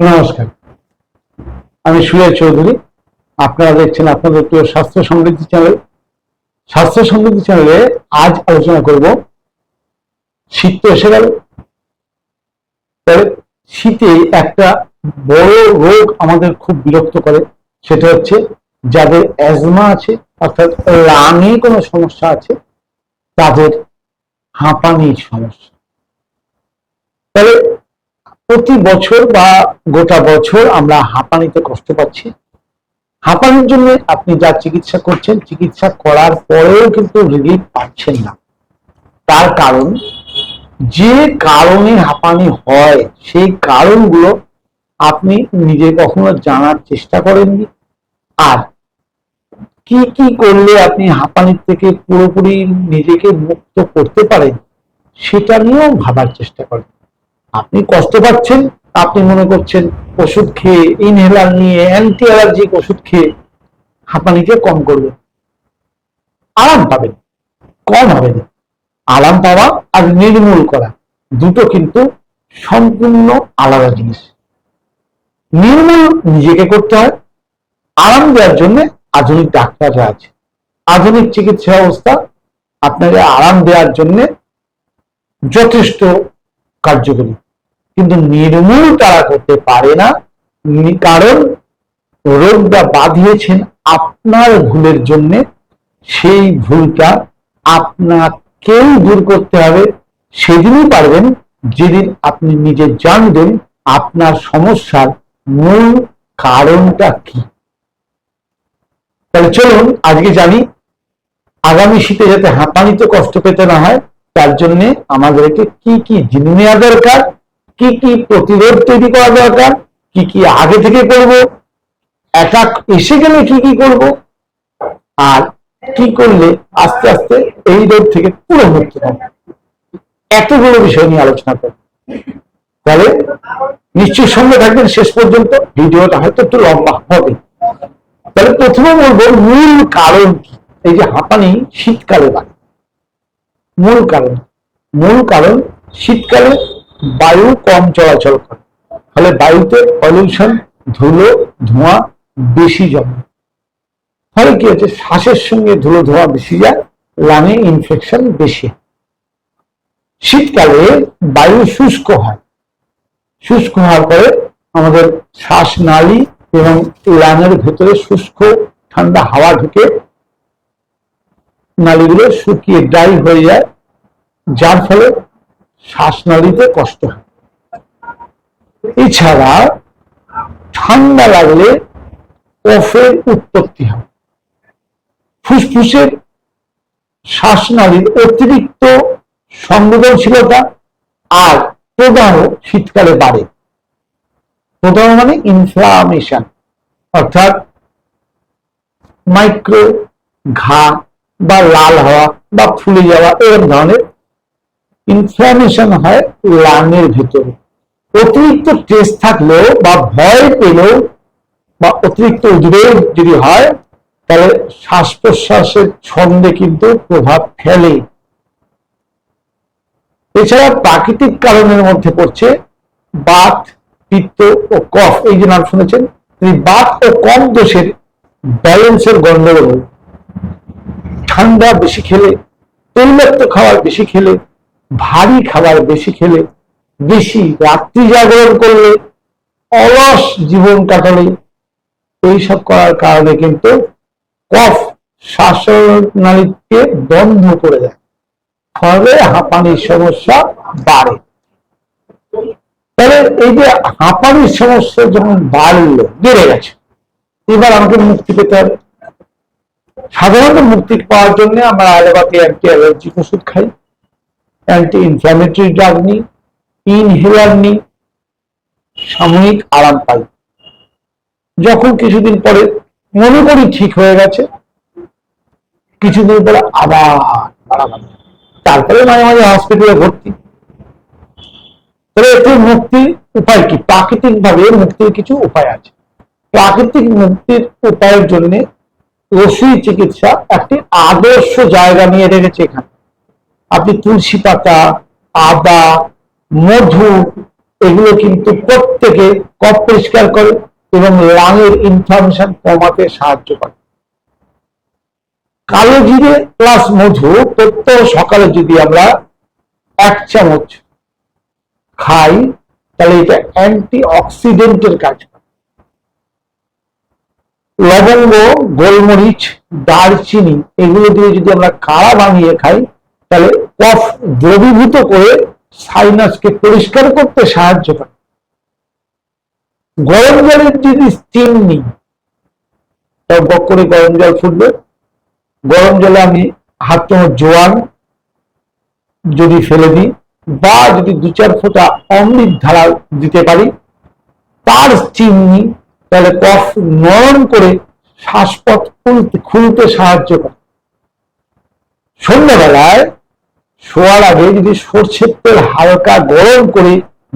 নমস্কার। আমি সুরেশ চৌধুরী। আপনারা দেখছেন আপনাদের প্রিয় স্বাস্থ্য সমৃদ্ধি চ্যানেল। স্বাস্থ্য সমৃদ্ধি চ্যানেলে আজ আলোচনা করব শীত তো এসে গেল শীতে একটা বড় রোগ আমাদের খুব বিরক্ত করে, সেটা হচ্ছে যাদের অ্যাজমা আছে, অর্থাৎ লাঙে কোনো সমস্যা আছে, তাদের হাঁপানির সমস্যা। তবে প্রতি বছর বা গোটা বছর আমরা হাঁপানিতে কষ্ট পাচ্ছি। হাঁপানির জন্য আপনি যা চিকিৎসা করছেন, চিকিৎসা করার পরেও কিন্তু রিলিফ পাচ্ছেন না। তার কারণ, যে কারণে হাঁপানি হয়, সেই কারণগুলো আপনি নিজে কখনো জানার চেষ্টা করেননি। আর কি কি করলে আপনি হাঁপানির থেকে পুরোপুরি নিজেকে মুক্ত করতে পারেন, সেটা নিয়েও ভাবার চেষ্টা করেন। আপনি কষ্ট পাচ্ছেন, আপনি মনে করছেন ওষুধ খেয়ে ইনহেলার নিয়ে অ্যান্টি অ্যালার্জিক ওষুধ খেয়ে হাঁপানিকে কম করবে। আরাম পাবেন, কম হবে না। আরাম পাওয়া আর নির্মূল করা দুটো কিন্তু সম্পূর্ণ আলাদা জিনিস। নির্মূল নিজেকে করতে হয়, আরাম দেওয়ার জন্য আধুনিক ডাক্তাররা আছে। আধুনিক চিকিৎসা ব্যবস্থা আপনাকে আরাম দেওয়ার জন্য যথেষ্ট কার্যকরী। কিন্তু নির্মূল তারা করতে পারে না কারণ রোগটা বাঁধিয়েছেন আপনার ভুলের জন্য। সেই ভুলটা আপনাকেই দূর করতে হবে। সেদিনই পারবেন, যেদিন আপনি নিজে জানবেন আপনার সমস্যার মূল কারণটা কি। তাহলে চলুন, আজকে জানি আগামী শীতে যাতে হাঁপানিতে কষ্ট পেতে না হয় তার জন্য আমাদেরকে কি কি জেনে নেওয়া দরকার, কি কি প্রতিরোধ তৈরি করা দরকার, কি কি আগে থেকে করব অ্যাটাক এসে গেলে কি কি করব, আর কি করলে আস্তে আস্তে এই রোগ থেকে পুরো মুক্তি পাবো এতগুলো বিষয় নিয়ে আলোচনা করব। তাহলে নিশ্চয়ই সঙ্গে থাকবেন শেষ পর্যন্ত, ভিডিওটা হয়তো একটু লম্বা হবে। তাহলে প্রথমে বলব মূল কারণ কি? এই যে হাঁপানি শীতকালে বাড়ে। মূল কারণ। মূল কারণ, শীতকালে বায়ু কম চলাচল করে। ফলে বায়ুতে পলিউশন ধুলো, ধোঁয়া বেশি জমে। ফলে কি হচ্ছে? শ্বাসের সঙ্গে ধুলো, ধোঁয়া বেশি যায় লাঙে ইনফেকশন বেশি শীতকালে বায়ু শুষ্ক হয়। শুষ্ক হওয়ার পরে আমাদের শ্বাসনালী এবং লাঙের ভেতরে শুষ্ক, ঠান্ডা হাওয়া ঢুকে নালীগুলো শুকিয়ে ড্রাই হয়ে যায়, যার ফলে শ্বাসনালীতে কষ্ট হয়। এছাড়া ঠান্ডা লাগলে কফের উৎপত্তি হয়। ফুসফুসের শ্বাসনালীর অতিরিক্ত সংবেদনশীলতা আর প্রদাহ শীতকালে বাড়ে। প্রদাহ মানে ইনফ্লামেশন অর্থাৎ মাইক্রো ঘা বা লাল হওয়া বা ফুলে যাওয়া, এরকম ধরনের ইনফ্লামেশন হয় লাঙের ভেতরে। অতিরিক্ত টেস্ট থাকলেও বা ভয় পেলেও বা অতিরিক্ত উদ্বেগ যদি হয়, তাহলে শ্বাস প্রশ্বাসের ছন্দে কিন্তু প্রভাব ফেলে। এছাড়া প্রাকৃতিক কারণের মধ্যে পড়ছে বাত, পিত্ত ও কফ। এই যে নাম শুনেছেন, এই বাত ও কম দোষের ব্যালেন্সের গন্ডগোল ঠান্ডা বেশি খেলে, তৈলাক্ত খাবার বেশি খেলে, ভারী খাবার বেশি খেলে, বেশি রাত্রি জাগরণ করলে, অলস জীবন কাটালে, এইসব করার কারণে কিন্তু কফ শ্বাসনালীকে বন্ধ করে দেয়। ফলে হাঁপানির সমস্যা বাড়ে। তাহলে এই যে হাঁপানির সমস্যা যখন বাড়লো, বেড়ে গেছে, এবার আমাকে মুক্তি পেতে হবে। সাধারণত মুক্তি পাওয়ার জন্য আমরা অ্যালোপ্যাথি অ্যান্টি অ্যালার্জিক ওষুধ খাই। অ্যান্টি ইনফ্লামেটরি ড্রাগ নিই ইনহেলার নিই সাময়িক আরাম পাই। যখন কিছুদিন পরে মনে করি ঠিক হয়ে গেছে, কিছুদিন পরে আবার তারপরে মাঝে মাঝে হসপিটালে ভর্তি। তাহলে এতে মুক্তির উপায় কি? প্রাকৃতিক ভাবে মুক্তির কিছু উপায় আছে। প্রাকৃতিক মুক্তির উপায়ের জন্য রসুই চিকিৎসা একটি আদর্শ জায়গা নিয়ে রেখেছে এখানে। আপনি তুলসী পাতা, আদা, মধু, এগুলো কিন্তু প্রত্যেকে কপ পরিষ্কার করে এবং লাঙের ইনফ্লামেশন কমাতে সাহায্য করে। কালো জিরে প্লাস মধু প্রত্যহ সকালে যদি আমরা এক চামচ খাই, তাহলে এটা অ্যান্টি অক্সিডেন্টের কাজ লবঙ্গ, গোলমরিচ, দারচিনি এগুলো দিয়ে যদি আমরা কাড়া বানিয়ে খাই, তাহলে কফ দ্রবীভূত করে সাইনাসকে পরিষ্কার করতে সাহায্য করে। গরম জলের যদি স্টিম নিই বক করে গরম জল ফুটবে। গরম জলে আমি হাত চামচ জোয়ান যদি ফেলে দিই, বা যদি দু চার ফোঁটা অমৃত ধারা দিতে পারি, তার স্টিম নিই তাহলে কফ নরম করে শ্বাসপথ খুলতে খুলতে সাহায্য করে। সন্ধ্যাবেলায় শোয়ার আগে যদি সর্ষের তেল হালকা গরম করে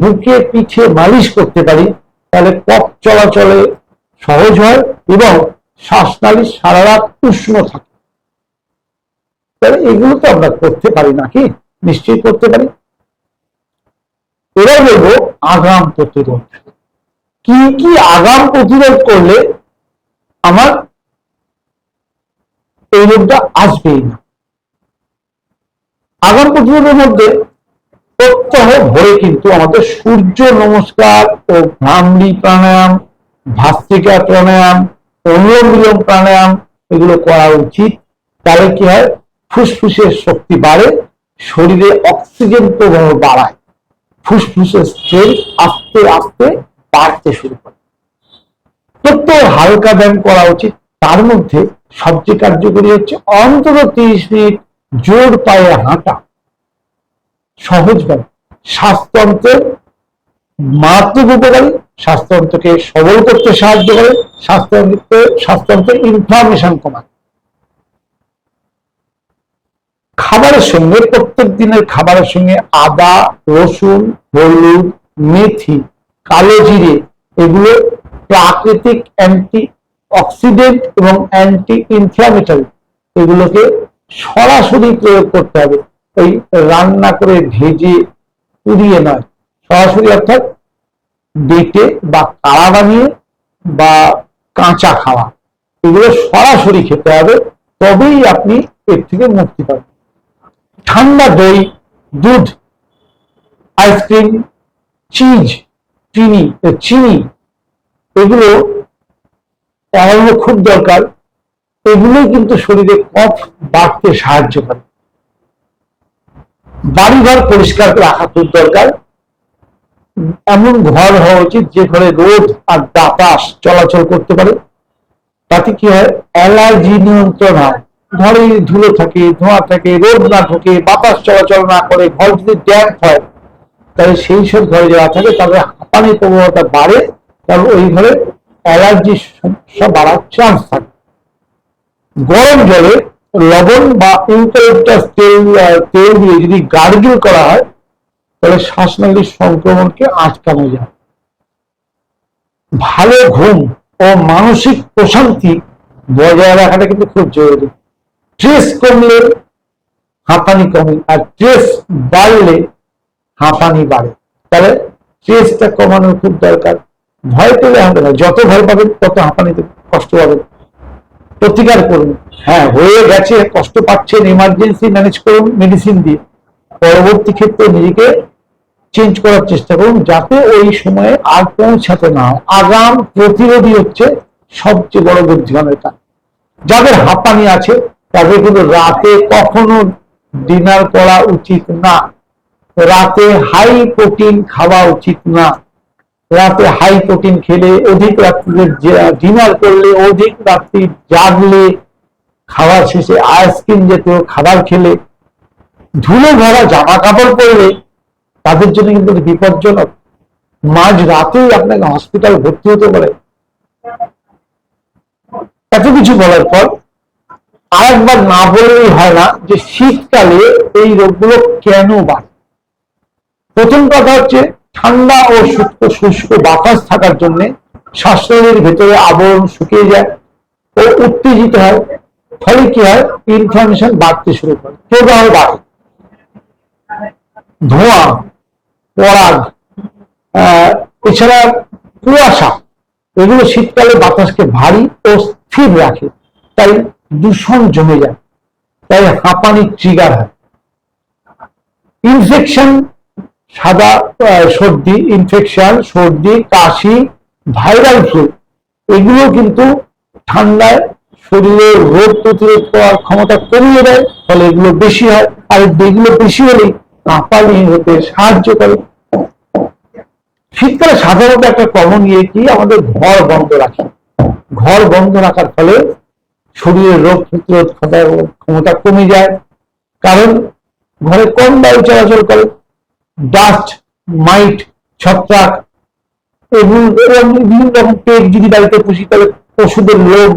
বুকে পিঠে মালিশ করতে পারি, তাহলে কফ চলাচলে সহজ হয় এবং শ্বাসনালী সারা রাত উষ্ণ থাকে। তাহলে এগুলো তো আমরা করতে পারি নাকি নিশ্চয়ই করতে পারি। এবার বলব আগাম প্রতিরোধ কি কি আগাম প্রতিরোধ করলে আমার এই রোগটা আসবেই না? আগাম প্রতিরোধের মধ্যে প্রত্যহ ভরে কিন্তু আমাদের সূর্য নমস্কার ও ভ্রামরি প্রাণায়াম, ভাস্ত্রিকা প্রাণায়াম অনুলোম বিলোম প্রাণায়াম এগুলো করা উচিত। তাহলে কি হয়? ফুসফুসের শক্তি বাড়ে, শরীরে অক্সিজেন প্রবাহ বাড়ায়। ফুসফুসের স্ট্রেন আস্তে আস্তে বাড়তে শুরু করে। প্রত্যেক হালকা ব্যায়াম করা উচিত, তার মধ্যে সবচেয়ে কার্যকরী হচ্ছে অন্তত তিরিশ মিনিট জোর পায়ে হাঁটা। সহজ ব্যায়াম। স্বাস্থ্যতন্ত্রের মারাত্মক উপকারী, স্বাস্থ্যতন্ত্রকে সবল করতে সাহায্য করে, স্বাস্থ্যতন্ত্র স্বাস্থ্যতন্ত্রের ইনফ্লামেশন কমায়। খাবারের সঙ্গে প্রত্যেক দিনের খাবারের সঙ্গে আদা, রসুন, হলুদ, মেথি কালো জিরে, এগুলো প্রাকৃতিক অ্যান্টি অক্সিডেন্ট এবং অ্যান্টি ইনফ্লামেটরি এগুলোকে সরাসরি প্রয়োগ করতে হবে। ওই রান্না করে ভেজে পুড়িয়ে নয়। সরাসরি অর্থাৎ বেটে বা কাড়া বানিয়ে বা কাঁচা খাওয়া। এগুলো সরাসরি খেতে হবে, তবেই আপনি এর থেকে মুক্তি পাবেন। ঠান্ডা দই, দুধ, আইসক্রিম, চিজ চিনি চিনি, এগুলো এড়ানো খুব দরকার। এগুলোই কিন্তু শরীরে কফ বাড়তে সাহায্য করে। বাড়িঘর পরিষ্কার রাখা খুব দরকার। এমন ঘর হওয়া উচিত যে ঘরে রোদ আর বাতাস চলাচল করতে পারে। তাতে কি হয়? অ্যালার্জি নিয়ন্ত্রণ হয়। ঘরে ধুলো থাকে, ধোঁয়া থাকে, রোদ না ঢোকে, বাতাস চলাচল না করে ঘর যদি ড্যাম্প হয়। তাহলে সেই সব ঘরে যারা থাকে, তাদের হাঁপানির প্রবণতা বাড়ে, কারণ ওই ঘরে অ্যালার্জির সমস্যা বাড়ার চান্স থাকে। গরম জলে লবণ বা ইউক্যালিপটাস তেল তেল দিয়ে যদি গার্গিল করা হয়, তাহলে শ্বাসনালীর সংক্রমণকে আটকানো যায়। ভালো ঘুম ও মানসিক প্রশান্তি বজায় রাখাটা কিন্তু খুব জরুরি। স্ট্রেস কমলে হাঁপানি কমে, আর স্ট্রেস বাড়লে হাঁপানি বাড়ে। তাহলে স্ট্রেসটা কমানোর খুব দরকার। ভয় পেলে হবে না। যত ভয় পাবেন, তত হাঁপানিতে কষ্ট পাবেন। প্রতিকার করুন। হ্যাঁ হয়ে গেছে, কষ্ট পাচ্ছেন ইমার্জেন্সি ম্যানেজ করুন মেডিসিন দিয়ে। পরবর্তী ক্ষেত্রে নিজেকে চেঞ্জ করার চেষ্টা করুন, যাতে ওই সময়ে আর পৌঁছাতে না আগাম প্রতিরোধী হচ্ছে সবচেয়ে বড় বুদ্ধিমানের কাজ। যাদের হাঁপানি আছে, তাদের কিন্তু রাতে কখনো ডিনার করা উচিত না। রাতে হাই প্রোটিন খাওয়া উচিত না। রাতে হাই প্রোটিন খেলে অধিক রাত্রে ডিনার করলে অধিক রাত্রি জাগলে, খাওয়ার শেষে আইসক্রিম জাতীয় খাবার খেলে, ধুলো ভরা জামা কাপড় পরলে তাদের জন্য কিন্তু বিপজ্জনক। মাঝ রাতেই আপনাকে হসপিটাল ভর্তি হতে পারে। এত কিছু বলার পর আরেকবার না বললেই হয় না যে শীতকালে এই রোগগুলো কেন বাড়ে? প্রথম কথা হচ্ছে ঠান্ডা ও শুষ্ক শুষ্ক বাতাস থাকার জন্য শ্বাসনালীর ভেতরে আবরণ শুকিয়ে যায় ও উত্তেজিত হয়। ফলে কি হয়? ইনফ্লামেশন বাড়তে শুরু করে। প্রদাহ বাড়ে ধোঁয়া, পরাগ এছাড়া কুয়াশা, এগুলো শীতকালে বাতাসকে ভারী ও স্থির রাখে। তাই দূষণ জমে যায়। তাই হাঁপানি ট্রিগার হয়। ইনফেকশন সাদা সর্দি ইনফেকশন সর্দি, কাশি ভাইরাল ফ্লু এগুলো কিন্তু ঠান্ডায় শরীরের রোগ প্রতিরোধ করার ক্ষমতা কমিয়ে দেয়, ফলে এগুলো বেশি হয়। আর এগুলো বেশি হলেই হাঁপানি হতে সাহায্য করে। শীতকালে সাধারণত একটা কমন ইয়ে কি? আমাদের ঘর বন্ধ রাখি। ঘর বন্ধ রাখার ফলে শরীরের রোগ প্রতিরোধ ক্ষমতা কমে যায়। কারণ ঘরে কম বায়ু চলাচল করে ডাস্ট মাইট ছত্রাক এবং বিভিন্ন রকম পেট যদি বাড়িতে পুষি, তাহলে ওষুধের লোভ,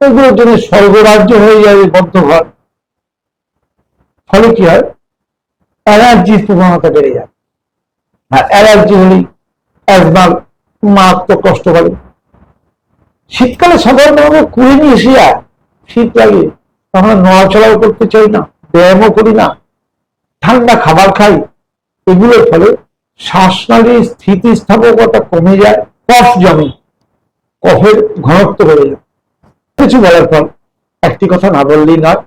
এগুলোর জন্য স্বর্গরাজ্য হয়ে যাবে বদ্ধ ঘর ফলে কি হয়? অ্যালার্জির প্রবণতা বেড়ে যায়। আর অ্যালার্জি হলেই অ্যাজমার মারাত্মক কষ্ট করে। শীতকালে সাধারণত আমরা কুড়ে নিয়ে এসে যায়। শীত লাগে, আমরা নড়াচড়াও করতে চাই না, ব্যায়ামও করি না, ঠান্ডা খাবার খাই এগুলোর ফলে শ্বাসনালীর স্থিতিস্থাপকতা কমে যায়, কফ জমে, কফের ঘনত্ব বেড়ে যায়। কিছু বলার পর একটি কথা না বললেই নয়,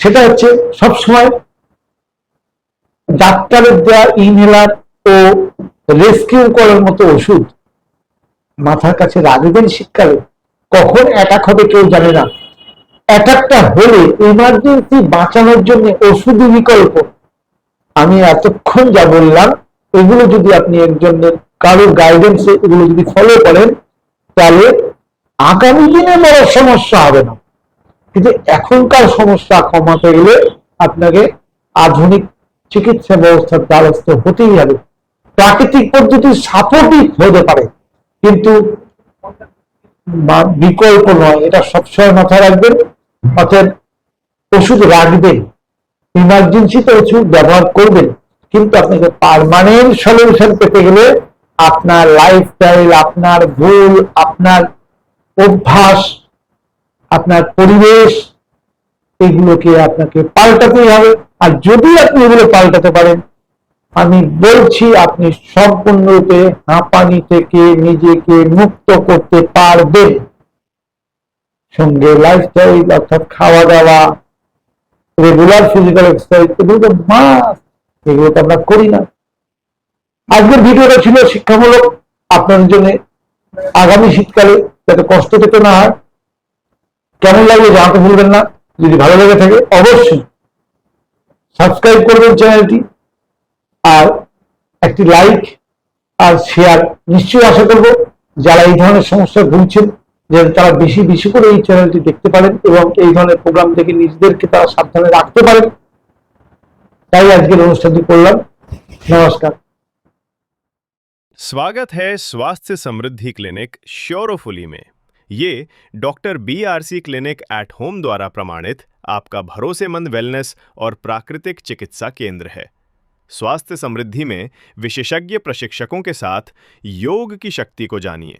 সেটা হচ্ছে সবসময় ডাক্তারের দেওয়া ইনহেলার ও রেস্কিউ করার মতো ওষুধ মাথার কাছে রাখবেন শীতকালে, কখন অ্যাটাক হবে কেউ জানে না। অ্যাটাকটা হলে ইমার্জেন্সি বাঁচানোর জন্য ওষুধ বিকল্প আমি এতক্ষণ যা বললাম, এগুলো যদি আপনি একজনের কারোর গাইডেন্সে এগুলো যদি ফলো করেন, তাহলে আগামী দিনে বড় সমস্যা হবে না। কিন্তু এখনকার সমস্যা কমাতে গেলে আপনাকে আধুনিক চিকিৎসা ব্যবস্থার দ্বারস্থ হতেই হবে। প্রাকৃতিক পদ্ধতি সাপোর্টিভ হতে পারে, কিন্তু বিকল্প নয়। এটা সবসময় মাথায় রাখবেন অর্থাৎ ওষুধ রাখবেন। ইমার্জেন্সিতে ওষুধ ব্যবহার করবেন। কিন্তু আপনাকে পারমানেন্ট সলিউশন পেতে গেলে আপনার লাইফস্টাইল আপনার ভুল আপনার অভ্যাস, আপনার পরিবেশ, এগুলোকে আপনাকে পাল্টাতেই হবে। আর যদি আপনি এগুলো পাল্টাতে পারেন, আমি বলছি আপনি সম্পূর্ণরূপে হাঁপানি থেকে নিজেকে মুক্ত করতে পারবেন। সঙ্গে লাইফস্টাইল অর্থাৎ খাওয়া দাওয়া রেগুলার ফিজিক্যাল এক্সারসাইজ এগুলো তো মাস এগুলো তো আমরা করি না। আজকের ভিডিওটা ছিল শিক্ষামূলক আপনাদের জন্য। আগামী শীতকালে যাতে কষ্ট পেতে না হয়, কেমন লাগবে জানাতে ভুলবেন না। যদি ভালো লেগে থাকে, অবশ্যই সাবস্ক্রাইব করবেন চ্যানেলটি, আর একটি লাইক আর শেয়ার নিশ্চয়ই আশা করব যারা এই ধরনের সমস্যায় ভুগছেন যে তারা বেশি বেশি করে এই চ্যানেলটি দেখতে পারেন এবং এই ধরনের প্রোগ্রাম থেকে নিজেদেরকে তারা সাবধানে রাখতে পারেন তাই আজকের অনুষ্ঠানটি করলাম নমস্কার स्वागत है स्वास्थ्य समृद्धि क्लिनिक श्योरोफुली में ये doctor B R C clinic at home द्वारा प्रमाणित आपका भरोसेमंद वेलनेस और प्राकृतिक चिकित्सा केंद्र है स्वास्थ्य समृद्धि में विशेषज्ञ प्रशिक्षकों के साथ योग की शक्ति को जानिए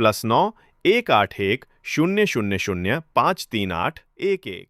प्लस नौ एक आठ एक शून्य शून्य शून्य पाँच तीन आठ एक एक।